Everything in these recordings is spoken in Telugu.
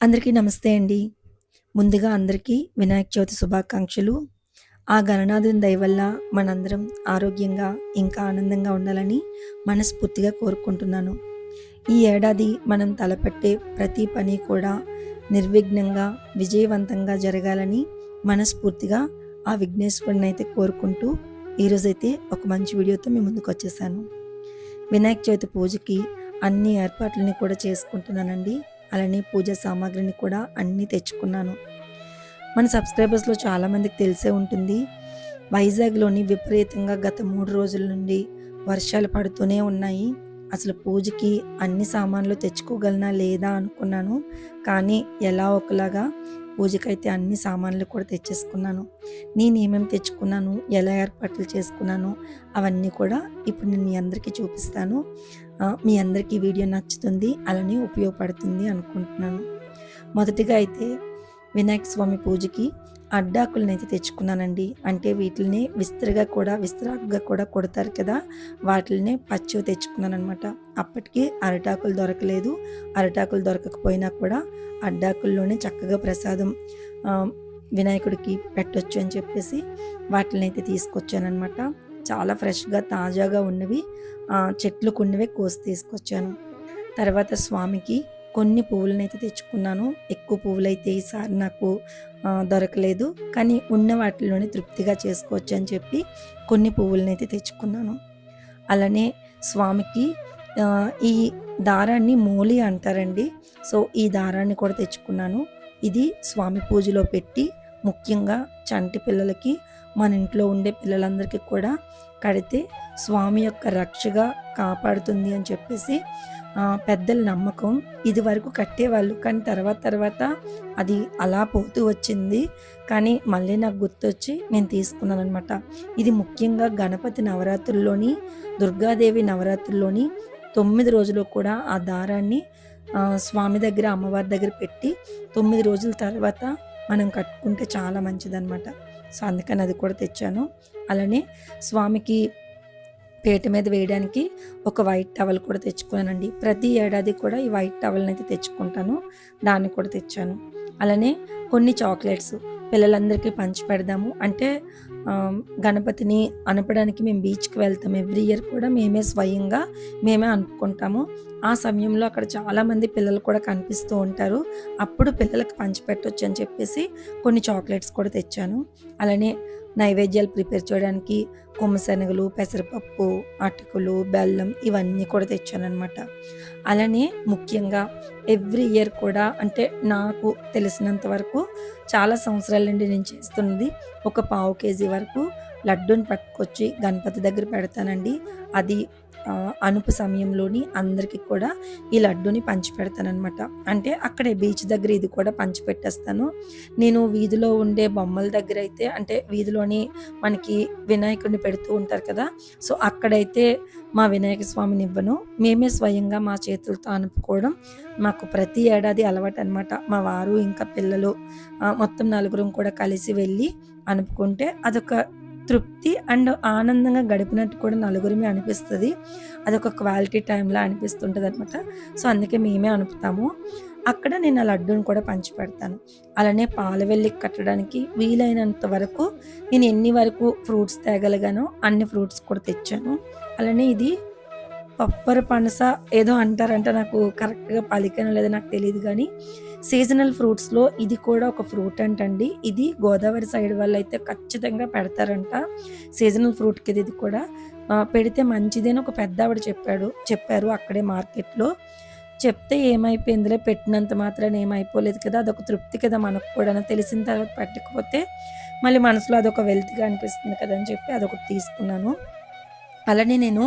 అందరికీ నమస్తే అండి. ముందుగా అందరికీ వినాయక చవితి శుభాకాంక్షలు. ఆ గణనాథుని దయ వల్ల మనందరం ఆరోగ్యంగా, ఇంకా ఆనందంగా ఉండాలని మనస్ఫూర్తిగా కోరుకుంటున్నాను. ఈ ఏడాది మనం తలపెట్టే ప్రతి పని కూడా నిర్విఘ్నంగా, విజయవంతంగా జరగాలని మనస్ఫూర్తిగా ఆ విఘ్నేశ్వరుడినైతే కోరుకుంటూ, ఈరోజైతే ఒక మంచి వీడియోతో మీ ముందుకొచ్చేసాను. వినాయక చవితి పూజకి అన్ని ఏర్పాట్లని కూడా చేసుకుంటున్నానండి. అలానే పూజ సామాగ్రిని కూడా అన్నీ తెచ్చుకున్నాను. మన సబ్స్క్రైబర్స్‌లో చాలామందికి తెలిసే ఉంటుంది. వైజాగ్‌లోని విపరీతంగా గత మూడు రోజుల నుండి వర్షాలు పడుతూనే ఉన్నాయి. అసలు పూజకి అన్ని సామాన్లు తెచ్చుకోగలనా లేదా అనుకున్నాను. కానీ ఎలా ఒకలాగా పూజకైతే అన్ని సామాన్లు కూడా తెచ్చేసుకున్నాను. నేను ఏమేమి తెచ్చుకున్నాను, ఎలా ఏర్పాట్లు చేసుకున్నాను అవన్నీ కూడా ఇప్పుడు నేను మీ అందరికీ చూపిస్తాను. మీ అందరికీ వీడియో నచ్చుతుంది. అలానే ఉపయోగపడుతుంది అనుకుంటున్నాను. మొదటిగా అయితే వినాయక స్వామి పూజకి అడ్డాకులనైతే తెచ్చుకున్నానండి. అంటే వీటిని విస్తరగా కూడా విస్తరాకుగా కూడా కొడతారు కదా! వాటిని పచ్చివి తెచ్చుకున్నాననమాట. అప్పటికి అరటాకులు దొరకలేదు. అరటాకులు దొరకకపోయినా కూడా అడ్డాకుల్లోనే చక్కగా ప్రసాదం వినాయకుడికి పెట్టొచ్చు అని చెప్పేసి వాటిల్నైతే తీసుకొచ్చాననమాట. చాలా ఫ్రెష్‌గా, తాజాగా ఉన్నవి చెట్లు చెట్లుకున్నవే కోసి తీసుకొచ్చాను. తర్వాత స్వామికి కొన్ని పువ్వులనైతే తెచ్చుకున్నాను. ఎక్కువ పువ్వులైతే ఈసారి నాకు దొరకలేదు. కానీ ఉన్న వాటిలోనే తృప్తిగా చేసుకోవచ్చు అని చెప్పి కొన్ని పువ్వులనైతే తెచ్చుకున్నాను. అలానే స్వామికి ఈ దారాన్ని మూలి అంటారండి. సో, ఈ దారాన్ని కూడా తెచ్చుకున్నాను. ఇది స్వామి పూజలో పెట్టి ముఖ్యంగా చంటి పిల్లలకి, మన ఇంట్లో ఉండే పిల్లలందరికీ కూడా కడితే స్వామి యొక్క రక్షగా కాపాడుతుంది అని చెప్పేసి పెద్దల నమ్మకం. ఇది వరకు కట్టేవాళ్ళు. కానీ తర్వాత తర్వాత అది అలా పోతూ వచ్చింది. కానీ మళ్ళీ నాకు గుర్తొచ్చి నేను తీసుకున్నాననమాట. ఇది ముఖ్యంగా గణపతి నవరాత్రుల్లోని, దుర్గాదేవి నవరాత్రుల్లోని తొమ్మిది రోజులు కూడా ఆ దారాన్ని స్వామి దగ్గర, అమ్మవారి దగ్గర పెట్టి తొమ్మిది రోజుల తర్వాత మనం కట్టుకుంటే చాలా మంచిదనమాట. సో, అందుకని అది కూడా తెచ్చాను. అలానే స్వామికి పేట మీద వేయడానికి ఒక వైట్ టవల్ కూడా తెచ్చుకున్నానండి. ప్రతి ఏడాది కూడా ఈ వైట్ టవల్‌నైతే తెచ్చుకుంటాను. దాన్ని కూడా తెచ్చాను. అలానే కొన్ని చాక్లెట్స్ పిల్లలందరికీ పంచిపెడదాము. అంటే గణపతిని అనపడానికి మేము బీచ్‌కి వెళ్తాం. ఎవ్రీ ఇయర్ కూడా మేమే స్వయంగా మేమే అనుకుంటాము. ఆ సమయంలో అక్కడ చాలామంది పిల్లలు కూడా కనిపిస్తూ ఉంటారు. అప్పుడు పిల్లలకు పంచిపెట్టొచ్చు అని చెప్పేసి కొన్ని చాక్లెట్స్ కూడా తెచ్చాను. అలానే నైవేద్యాలు ప్రిపేర్ చేయడానికి కొమ్మశనగలు, పెసరపప్పు, అటుకులు, బెల్లం ఇవన్నీ కూడా తెచ్చానమాట అలానే ముఖ్యంగా ఎవ్రీ ఇయర్ కూడా అంటే నాకు తెలిసినంత వరకు చాలా సంవత్సరాల నుండి నేను చేస్తున్నది ఒక పావు కేజీ వరకు లడ్డూని పట్టుకొచ్చి గణపతి దగ్గర పెడతానండి. అది అనుపు సమయంలోని అందరికీ కూడా ఈ లడ్డూని పంచిపెడతాననమాట. అంటే అక్కడే బీచ్ దగ్గర ఇది కూడా పంచిపెట్టేస్తాను. నేను వీధిలో ఉండే బొమ్మల దగ్గర అయితే అంటే వీధిలోని మనకి వినాయకుడిని పెడుతూ ఉంటారు కదా! సో, అక్కడైతే మా వినాయక స్వామిని ఇవ్వను. మేమే స్వయంగా మా చేతులతో అనుపుకోవడం మాకు ప్రతి ఏడాది అలవాటు అనమాట మా వారు ఇంకా పిల్లలు మొత్తం నలుగురం కూడా కలిసి వెళ్ళి అనుపుకుంటే అదొక తృప్తి అండ్ ఆనందంగా గడిపినట్టు కూడా నలుగురిమే అనిపిస్తుంది అది అదొక క్వాలిటీ టైంలా అనిపిస్తుంటుంది అనమాట సో, అందుకే మేమే అనుపుతాము. అక్కడ నేను ఆ లడ్డూని కూడా పంచిపెడతాను. అలానే పాలవెల్లికి కట్టడానికి వీలైనంత వరకు నేను ఎన్ని వరకు ఫ్రూట్స్ తేగలిగానో అన్ని ఫ్రూట్స్ కూడా తెచ్చాను. అలానే ఇది పప్పర పనస ఏదో అంటారంట. నాకు కరెక్ట్‌గా పలికనో లేదో నాకు తెలియదు కానీ సీజనల్ ఫ్రూట్స్‌లో ఇది కూడా ఒక ఫ్రూట్ అంటండి. ఇది గోదావరి సైడ్ వాళ్ళు అయితే ఖచ్చితంగా పెడతారంట. సీజనల్ ఫ్రూట్ కింద ఇది కూడా. పెడితే మంచిది అని ఒక పెద్దావిడ చెప్పాడు చెప్పారు అక్కడే మార్కెట్‌లో. చెప్తే ఏమైపోయిందిలే పెట్టినంత మాత్రాన ఏమైపోలేదు కదా! అదొక తృప్తి కదా మనకు కూడా తెలిసిన తర్వాత పెట్టకపోతే మళ్ళీ మనసులో అదొక వెల్త్గా అనిపిస్తుంది కదా! అని చెప్పి అదొకటి తీసుకున్నాను. అలానే నేను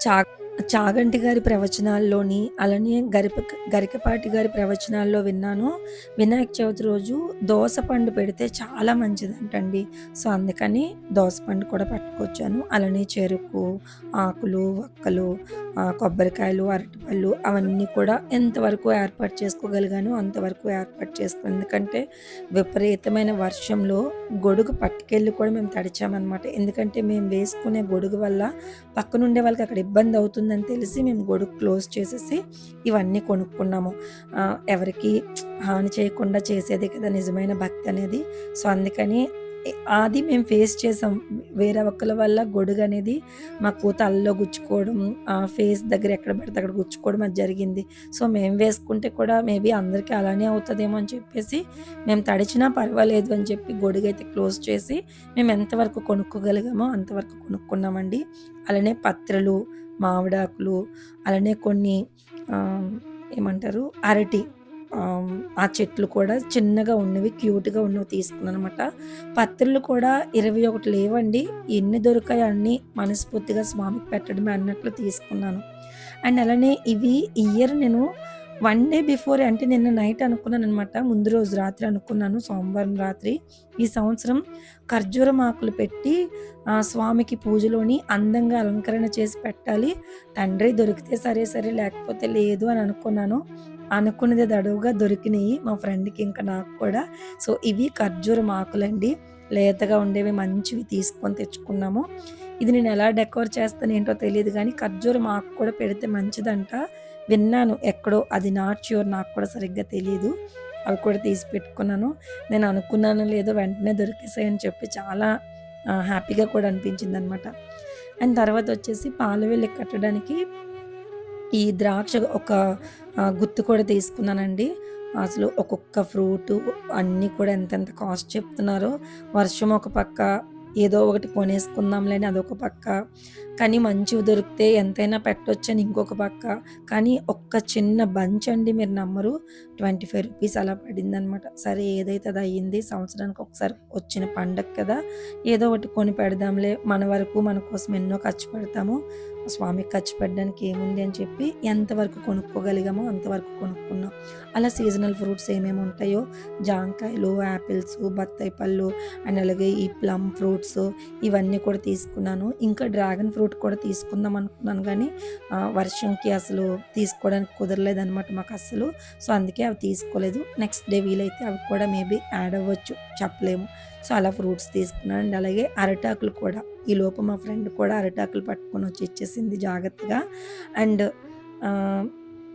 చా చాగంటి గారి ప్రవచనాల్లోని అలానే గరిప గరికపాటి గారి ప్రవచనాల్లో విన్నాను. వినాయక చవితి రోజు దోసపండు పెడితే చాలా మంచిదంటండి. సో, అందుకని దోసపండు కూడా పట్టుకొచ్చాను. అలానే చెరుకు, ఆకులు, వక్కలు, కొబ్బరికాయలు, అరటిపళ్ళు అవన్నీ కూడా ఎంతవరకు ఏర్పాటు చేసుకోగలిగానో అంతవరకు ఏర్పాటు చేసుకున్నాను. ఎందుకంటే విపరీతమైన వర్షంలో గొడుగు పట్టుకెళ్ళి కూడా మేము తడిచామనమాట. ఎందుకంటే మేము వేసుకునే గొడుగు వల్ల పక్కనుండే వాళ్ళకి అక్కడ ఇబ్బంది అవుతుంది అవుతుందని తెలిసి మేము గొడుగు క్లోజ్ చేసేసి ఇవన్నీ కొనుక్కున్నాము. ఎవరికి హాని చేయకుండా చేసేదే కదా నిజమైన భక్తి అనేది. సో, అందుకని అది మేము ఫేస్ చేసాం. వేరే ఒక్కల వల్ల గొడుగు అనేది మాకు తలలో గుచ్చుకోవడం, ఫేస్ దగ్గర ఎక్కడ పడితే అక్కడ గుచ్చుకోవడం అది జరిగింది. సో, మేము వేసుకుంటే కూడా మేబీ అందరికీ అలానే అవుతుందేమో అని చెప్పేసి మేము తడిచినా పర్వాలేదు అని చెప్పి గొడుగైతే క్లోజ్ చేసి మేము ఎంతవరకు కొనుక్కోగలిగామో అంతవరకు కొనుక్కున్నామండి. అలానే పత్రలు మామిడాకులు, అలానే కొన్ని ఏమంటారు అరటి ఆ చెట్లు కూడా చిన్నగా ఉన్నవి క్యూట్‌గా ఉన్నవి తీసుకున్నాను అనమాట పత్రులు కూడా 21 లేవండి. ఎన్ని దొరికాయో అన్నీ మనస్ఫూర్తిగా స్వామికి పెట్టడమే అన్నట్లు తీసుకున్నాను. అండ్ అలానే ఇవి ఇయర్ నేను వన్ డే బిఫోర్ అంటే నిన్న నైట్ అనుకున్నాను అనమాట ముందు రోజు రాత్రి అనుకున్నాను సోమవారం రాత్రి. ఈ సంవత్సరం ఖర్జూరం ఆకులు పెట్టి స్వామికి పూజలోని అందంగా అలంకరణ చేసి పెట్టాలి. తండ్రి దొరికితే సరే సరే లేకపోతే లేదు అని అనుకున్నాను. అనుకున్నది దడువుగా దొరికినాయి మా ఫ్రెండ్‌కి ఇంకా నాకు కూడా. సో, ఇవి ఖర్జూరం ఆకులండి. లేతగా ఉండేవి మంచివి తీసుకొని తెచ్చుకున్నాము. ఇది నేను ఎలా డెకర్ చేస్తాను ఏంటో తెలియదు కానీ ఖర్జూరం ఆకు కూడా పెడితే మంచిదంట. విన్నాను ఎక్కడో అది నాట్ ష్యూర్ నాకు కూడా సరిగ్గా తెలియదు అవి కూడా తీసి పెట్టుకున్నాను. నేను అనుకున్నానో లేదో వెంటనే దొరికేసాయని చెప్పి చాలా హ్యాపీగా కూడా అనిపించిందనమాట. అండ్ తర్వాత వచ్చేసి పాలవెల్లి కట్టడానికి ఈ ద్రాక్ష ఒక గుత్తు కూడా తీసుకున్నానండి. అసలు ఒక్కొక్క ఫ్రూటు అన్నీ కూడా ఎంతెంత కాస్ట్ చెప్తున్నారో. వర్షం ఒక పక్క, ఏదో ఒకటి కొనేసుకుందాంలే అని అదొక పక్క. కానీ మంచివి దొరికితే ఎంతైనా పెట్టొచ్చని ఇంకొక పక్క. కానీ ఒక్క చిన్న బంచ్ అండి మీరు నమ్మరు. రూ. 25 అలా పడిందనమాట. సరే ఏదైతే అది అయింది. సంవత్సరానికి ఒకసారి వచ్చిన పండగ కదా! ఏదో ఒకటి కొని పెడదాంలే. మన వరకు మన కోసం ఎన్నో ఖర్చు పెడతాము. స్వామికి ఖర్చు పెట్టడానికి ఏముంది అని చెప్పి ఎంతవరకు కొనుక్కోగలిగామో అంతవరకు కొనుక్కున్నాం. అలా సీజనల్ ఫ్రూట్స్ ఏమేమి ఉంటాయో జాంకాయలు, యాపిల్స్ బత్తాయి పళ్ళు అండ్ అలాగే ఈ ప్లమ్ ఫ్రూట్స్ ఇవన్నీ కూడా తీసుకున్నాను. ఇంకా డ్రాగన్ ఫ్రూట్ కూడా తీసుకుందాం అనుకున్నాను కానీ వర్షంకి అసలు తీసుకోవడానికి కుదరలేదన్నమాట మాకు అసలు సో, అందుకే అవి తీసుకోలేదు. నెక్స్ట్ డే వీలైతే అవి కూడా మేబీ యాడ్ అవ్వచ్చు చెప్పలేము. సో, అలా ఫ్రూట్స్ తీసుకున్నాను. అండ్ అలాగే అరటాకులు కూడా. ఈలోపు మా ఫ్రెండ్ కూడా అరిటాకులు పట్టుకొని వచ్చి ఇచ్చేసింది జాగ్రత్తగా. అండ్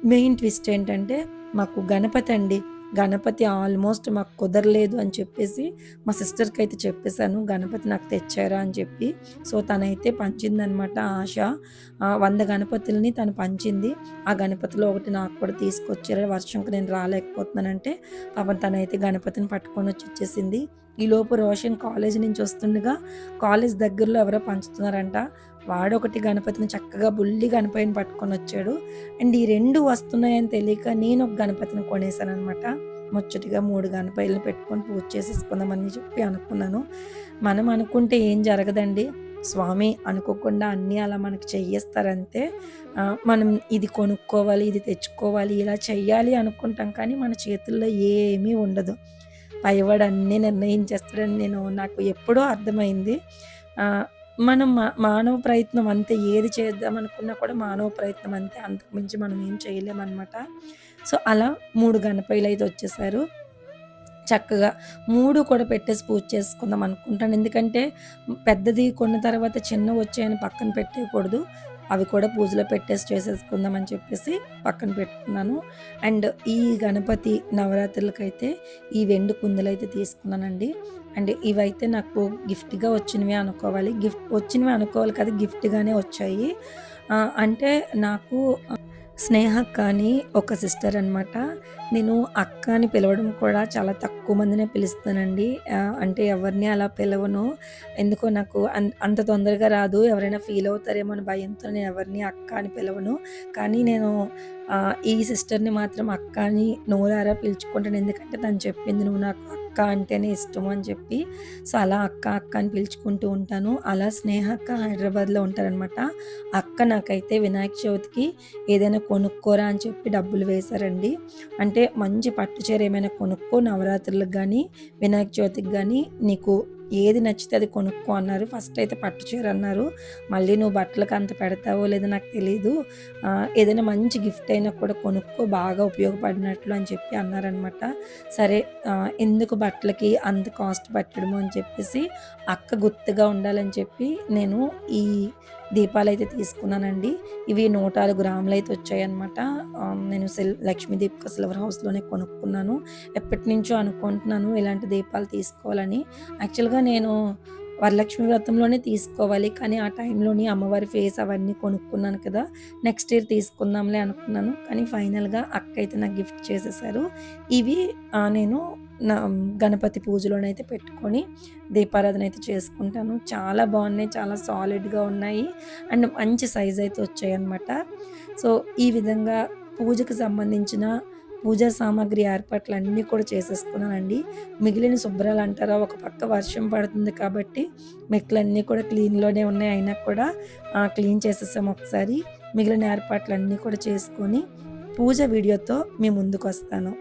మెయిన్ ట్విస్ట్ ఏంటంటే మాకు గణపతి అండి. గణపతి ఆల్మోస్ట్ మాకు కుదరలేదు అని చెప్పేసి మా సిస్టర్కి అయితే చెప్పేశాను గణపతి నాకు తెచ్చారా అని చెప్పి. సో, తనైతే పంచిందనమాట ఆశ. వంద 100 గణపతులని తను పంచింది. ఆ గణపతిలో ఒకటి నాకు కూడా తీసుకొచ్చారు. వర్షంకి నేను రాలేకపోతున్నానంటే పాపం తనైతే గణపతిని పట్టుకొని వచ్చి ఇచ్చేసింది. ఈలోపు రోషన్ కాలేజీ నుంచి వస్తుండగా కాలేజ్ దగ్గరలో ఎవరో పంచుతున్నారంట. వాడొకటి గణపతిని చక్కగా బుల్లి గణపతిని పట్టుకొనొచ్చాడు. అండ్ ఈ రెండు వస్తున్నాయని తెలియక నేను ఒక గణపతిని కొనేసాను అనమాట ముచ్చటగా 3 గణపయ్యలని పెట్టుకొని పూజ చేసేసుకుందామని చెప్పి అనుకున్నాను. మనం అనుకుంటే ఏం జరగదండి. స్వామి అనుకోకుండా అన్నీ అలా మనకు చెయ్యేస్తారంతే. మనం ఇది కొనుక్కోవాలి, ఇది తెచ్చుకోవాలి, ఇలా చెయ్యాలి అనుకుంటాం కానీ మన చేతుల్లో ఏమీ ఉండదు. పైవాడు అన్నీ నిర్ణయించేస్తాడని నేను నాకు ఎప్పుడో అర్థమైంది. మనం మా మానవ ప్రయత్నం అంతే. ఏది చేద్దామనుకున్నా కూడా మానవ ప్రయత్నం అంతే. అంతకు మించి మనం ఏం చేయలేమనమాట. సో, అలా మూడు 3 అయితే వచ్చేసారు. చక్కగా మూడు కూడా పెట్టేసి పూజ చేసుకుందాం అనుకుంటాను. ఎందుకంటే పెద్దది కొన్న తర్వాత చిన్నవొచ్చాయని పక్కన పెట్టేయకూడదు. అవి కూడా పూజలో పెట్టేసి చేసేసుకుందాం అని చెప్పేసి పక్కన పెట్టుకున్నాను. అండ్ ఈ గణపతి నవరాత్రులకైతే ఈ వెండి కుందులైతే తీసుకున్నానండి. అండ్ ఇవైతే నాకు గిఫ్ట్‌గా వచ్చినవే అనుకోవాలి. గిఫ్ట్ వచ్చినవి అనుకోవాలి కదా గిఫ్ట్‌గానే వచ్చాయి. అంటే నాకు స్నేహ కానీ అని ఒక సిస్టర్ అనమాట. నేను అక్క అని పిలవడం కూడా చాలా తక్కువ మందినే పిలుస్తానండి. అంటే ఎవరిని అలా పిలవను. ఎందుకో నాకు అన్ అంత తొందరగా రాదు. ఎవరైనా ఫీల్ అవుతారేమో అని భయంతో నేను ఎవరిని అక్క అని పిలవను. కానీ నేను ఈ సిస్టర్‌ని మాత్రం అక్క అని నోరారా పిలుచుకుంటాను. ఎందుకంటే తను చెప్పింది "నువ్వు నాకు అక్క అంటేనే ఇష్టం" అని చెప్పి. సో, అలా అక్క, అక్క అని పిలుచుకుంటూ ఉంటాను. అలా స్నేహ అక్క హైదరాబాద్‌లో ఉంటారనమాట. అక్క నాకైతే వినాయక చవితికి ఏదైనా కొనుక్కోరా అని చెప్పి డబ్బులు వేశారండి. అంటే మంచి పట్టు చీర ఏమైనా కొనుక్కో నవరాత్రులకు కానీ వినాయక చవితికి కానీ నీకు ఏది నచ్చితే అది కొనుక్కో అన్నారు. ఫస్ట్ అయితే పట్టు చీర అన్నారు. మళ్ళీ నువ్వు బట్టలకు అంత పెడతావో లేదో నాకు తెలియదు ఏదైనా మంచి గిఫ్ట్ అయినా కూడా కొనుక్కో బాగా ఉపయోగపడినట్లు అని చెప్పి అన్నారనమాట సరే ఎందుకు బట్టలకి అంత కాస్ట్ పెట్టడము అని చెప్పేసి అక్క గుర్తుగా ఉండాలని చెప్పి నేను ఈ దీపాలు అయితే తీసుకున్నానండి. ఇవి నూట ఆరు గ్రాములు అయితే వచ్చాయన్నమాట. నేను సిల్ లక్ష్మీ దీపిక సిల్వర్ హౌస్లోనే కొనుక్కున్నాను. ఎప్పటి నుంచో అనుకుంటున్నాను ఇలాంటి దీపాలు తీసుకోవాలని. యాక్చువల్గా నేను వరలక్ష్మి వ్రతంలోనే తీసుకోవాలి. కానీ ఆ టైంలోని అమ్మవారి ఫేస్ అవన్నీ కొనుక్కున్నాను కదా నెక్స్ట్ ఇయర్ తీసుకుందాంలే అనుకున్నాను. కానీ ఫైనల్గా అక్క అయితే నాకు గిఫ్ట్ చేసేసారు. ఇవి నేను నా గణపతి పూజలోనైతే పెట్టుకొని దీపారాధన అయితే చేసుకుంటాను. చాలా బాగున్నాయి చాలా సాలిడ్గా ఉన్నాయి. అండ్ మంచి సైజ్ అయితే వచ్చాయి అన్నమాట సో ఈ విధంగా పూజకు సంబంధించిన పూజా సామాగ్రి ఏర్పాట్లు అన్నీ కూడా చేసేసుకున్నానండి. మిగిలిన శుభ్రాలు అంటారా ఒక పక్క వర్షం పడుతుంది కాబట్టి మెట్లన్నీ కూడా క్లీన్లోనే ఉన్నాయి. అయినా కూడా క్లీన్ చేసేసాం ఒకసారి. మిగిలిన ఏర్పాట్లు అన్నీ కూడా చేసుకొని పూజ వీడియోతో మీ ముందుకు వస్తాను